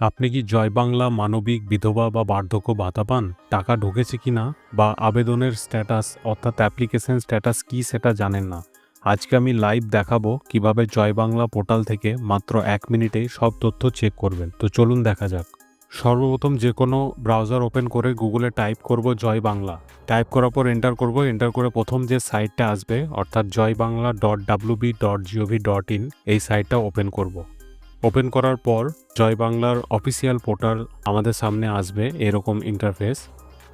আপনি কি জয় বাংলা মানবিক বিধবা বা বার্ধক্য ভাতা পান? টাকা ঢুকেছে কি না? বা আবেদনের স্ট্যাটাস অর্থাৎ অ্যাপ্লিকেশন স্ট্যাটাস কি সেটা জানেন না। আজকে আমি লাইভ দেখাবো কীভাবে জয় বাংলা পোর্টাল থেকে মাত্র এক মিনিটেই সব তথ্য চেক করবেন। তো চলুন দেখা যাক। সর্বপ্রথম যে কোনো ব্রাউজার ওপেন করে গুগলে টাইপ করব জয় বাংলা। টাইপ করার পর এন্টার করব। এন্টার করে প্রথম যে সাইটটা আসবে, অর্থাৎ Joy Bangla dot WB dot GOV dot in এই সাইটটা ওপেন করব। ওপেন করার পর জয় বাংলার অফিসিয়াল পোর্টাল আমাদের সামনে আসবে এরকম ইন্টারফেস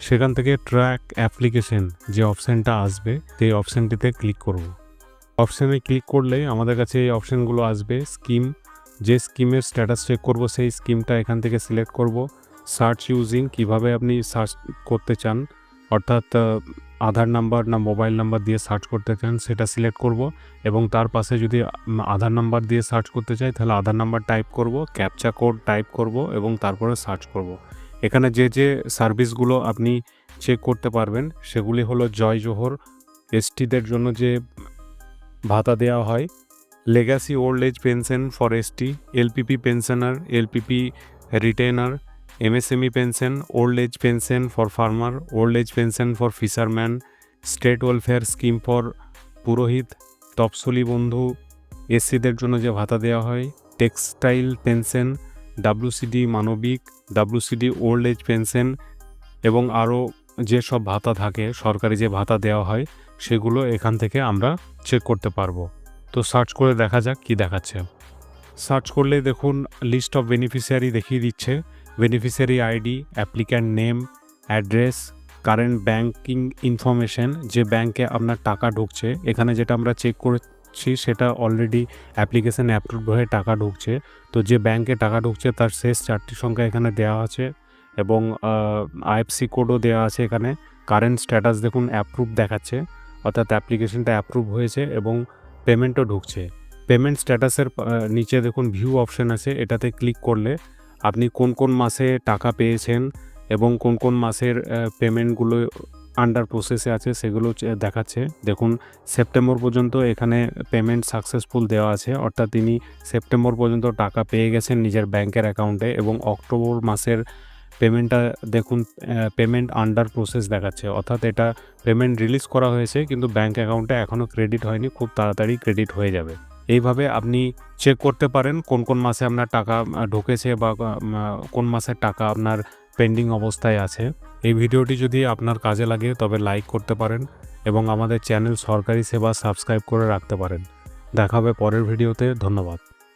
সেখান থেকে ট্র্যাক অ্যাপ্লিকেশন যে অপশানটা আসবে, সেই অপশানটিতে ক্লিক করব। অপশানে ক্লিক করলে আমাদের কাছে এই অপশানগুলো আসবে স্কিম যে স্কিমের স্ট্যাটাস চেক করব, সেই স্কিমটা এখান থেকে সিলেক্ট করব। সার্চ ইউজিং কীভাবে আপনি সার্চ করতে চান, অর্থাৎ আধার নাম্বার না মোবাইল নাম্বার দিয়ে সার্চ করতে চান, সেটা সিলেক্ট করব এবং তার পাশে যদি আধার নাম্বার দিয়ে সার্চ করতে চাই, তাহলে আধার নাম্বার টাইপ করব, ক্যাপচা কোড টাইপ করব এবং তারপরে সার্চ করব। এখানে যে যে সার্ভিসগুলো আপনি চেক করতে পারবেন, সেগুলি হলো জয় জোহর, এসটিদের জন্য যে ভাতা দেওয়া হয়, legacy old age pension for ST, LPP pensioner, LPP retainer MSME pension old age pension for farmer old age pension for fisherman state welfare scheme for পুরোহিত তপসলি বন্ধু এসসিদের জন্য যে ভাতা দেওয়া হয় টেক্সটাইল পেনশন ডাব্লুসিডি মানবিক ডাব্লুসিডি ওল্ড এজ পেনশন এবং আরও যেসব ভাতা থাকে, সরকারি যে ভাতা দেওয়া হয়, সেগুলো এখান থেকে আমরা চেক করতে পারব। তো সার্চ করে দেখা যাক কি দেখাচ্ছে। সার্চ করলে দেখুন লিস্ট অফ বেনিফিশিয়ারি দেখিয়ে দিচ্ছে। Beneficiary ID applicant name address current banking information যে ব্যাংকে আপনার টাকা ঢুকছে, এখানে যেটা আমরা চেক করেছি সেটা অলরেডি অ্যাপ্লিকেশান অ্যাপ্রুভ হয়ে টাকা ঢুকছে। তো যে ব্যাংকে টাকা ঢুকছে তার শেষ চারটি সংখ্যা এখানে দেওয়া আছে এবং আইএফসি কোডও দেওয়া আছে এখানে। কারেন্ট স্ট্যাটাস দেখুন অ্যাপ্রুভ দেখাচ্ছে, অর্থাৎ অ্যাপ্লিকেশনটা অ্যাপ্রুভ হয়েছে এবং পেমেন্টও ঢুকছে। পেমেন্ট স্ট্যাটাসের নিচে দেখুন ভিউ অপশন আছে, এটাতে ক্লিক করলে আপনি কোন কোন মাসে টাকা পেয়েছেন এবং কোন কোন মাসের পেমেন্টগুলো আন্ডার প্রসেসে আছে সেগুলো দেখাচ্ছে। দেখুন সেপ্টেম্বর পর্যন্ত এখানে পেমেন্ট সাকসেসফুল দেওয়া আছে। অর্থাৎ তিনি সেপ্টেম্বর পর্যন্ত টাকা পেয়ে গেছেন নিজের ব্যাংকের অ্যাকাউন্টে এবং অক্টোবর মাসের পেমেন্টটা দেখুন পেমেন্ট আন্ডার প্রসেস দেখাচ্ছে। অর্থাৎ এটা পেমেন্ট রিলিজ করা হয়েছে কিন্তু ব্যাংক অ্যাকাউন্টে এখনও ক্রেডিট হয়নি। খুব তাড়াতাড়ি ক্রেডিট হয়ে যাবে। এইভাবে আপনি চেক করতে পারেন কোন কোন মাসে আপনার টাকা ঢুকেছে বা কোন মাসে টাকা আপনার পেন্ডিং অবস্থায় আছে। এই ভিডিওটি যদি আপনার কাজে লাগে তবে লাইক করতে পারেন এবং আমাদের চ্যানেল সরকারি সেবা সাবস্ক্রাইব করে রাখতে পারেন। দেখা হবে পরের ভিডিওতে, ধন্যবাদ।